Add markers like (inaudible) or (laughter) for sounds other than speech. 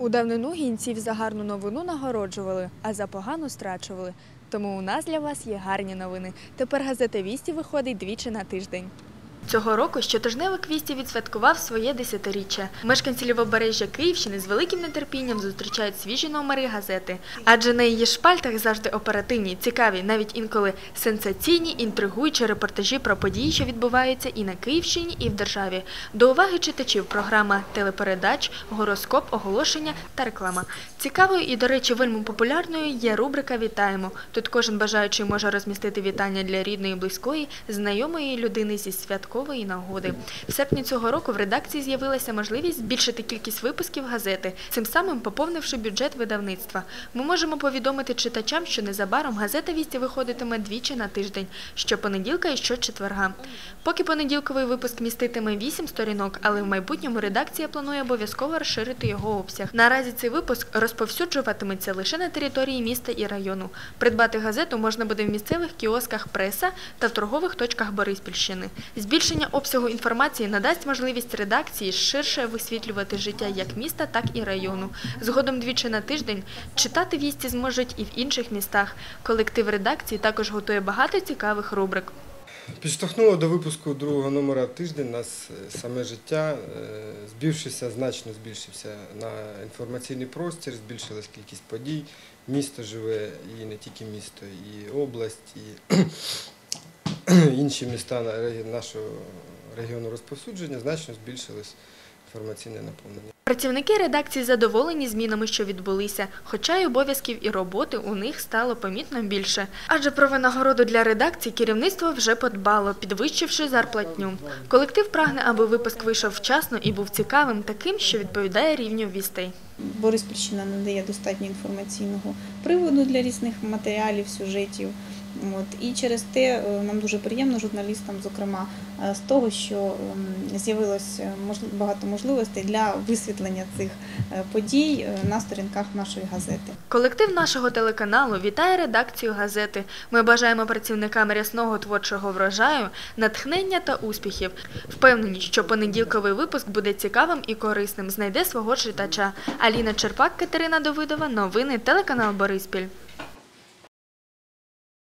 У давнину гінців за гарну новину нагороджували, а за погану страчували. Тому у нас для вас є гарні новини. Тепер газета Вісті виходить двічі на тиждень. Цього року щотижневик Вісті відсвяткував своє десятиріччя. Мешканці Лівобережжя Київщини з великим нетерпінням зустрічають свіжі номери газети, адже на її шпальтах завжди оперативні, цікаві, навіть інколи сенсаційні, інтригуючі репортажі про події, що відбуваються і на Київщині, і в державі. До уваги читачів програма телепередач, гороскоп, оголошення та реклама. Цікавою і, до речі, вельми популярною є рубрика Вітаємо. Тут кожен бажаючий може розмістити вітання для рідної, близької, знайомої людини зі святкової нагоди. В серпні цього року в редакції з'явилася можливість збільшити кількість випусків газети, цим самим поповнивши бюджет видавництва. Ми можемо повідомити читачам, що незабаром газета Вісті виходитиме двічі на тиждень, щопонеділка і щочетверга. Поки понеділковий випуск міститиме 8 сторінок, але в майбутньому редакція планує обов'язково розширити його обсяг. Наразі цей випуск розповсюджуватиметься лише на території міста і району. Придбати газету можна буде в місцевих кіосках преса та в торгових точках Бориспільщини. Збільшення обсягу інформації надасть можливість редакції ширше висвітлювати життя як міста, так і району. Згодом двічі на тиждень читати вісті зможуть і в інших містах. Колектив редакції також готує багато цікавих рубрик. Підштовхнуло до випуску другого номера тиждень нас е, саме життя. е, Збільшився, значно збільшився на інформаційний простір, збільшилась кількість подій. Місто живе, і не тільки місто, і область, і (clears throat) інші міста нашого регіону розповсюдження значно збільшилось інформаційне наповнення. Працівники редакції задоволені змінами, що відбулися, хоча й обов'язків і роботи у них стало помітно більше. Адже про винагороду для редакції керівництво вже подбало, підвищивши зарплатню. Колектив прагне, аби випуск вийшов вчасно і був цікавим, таким, що відповідає рівню вістей. Бориспільщина надає достатньо інформаційного приводу для різних матеріалів, сюжетів. От. І через те е, нам дуже приємно журналістам, зокрема, е, з того, що ем, з'явилось е, багато можливостей для висвітлення цих подій на сторінках нашої газети. Колектив нашого телеканалу вітає редакцію газети. Ми бажаємо працівникам рясного творчого врожаю, натхнення та успіхів. Впевнені, що понеділковий випуск буде цікавим і корисним, знайде свого читача. Аліна Черпак, Катерина Давидова, новини, телеканал Бориспіль.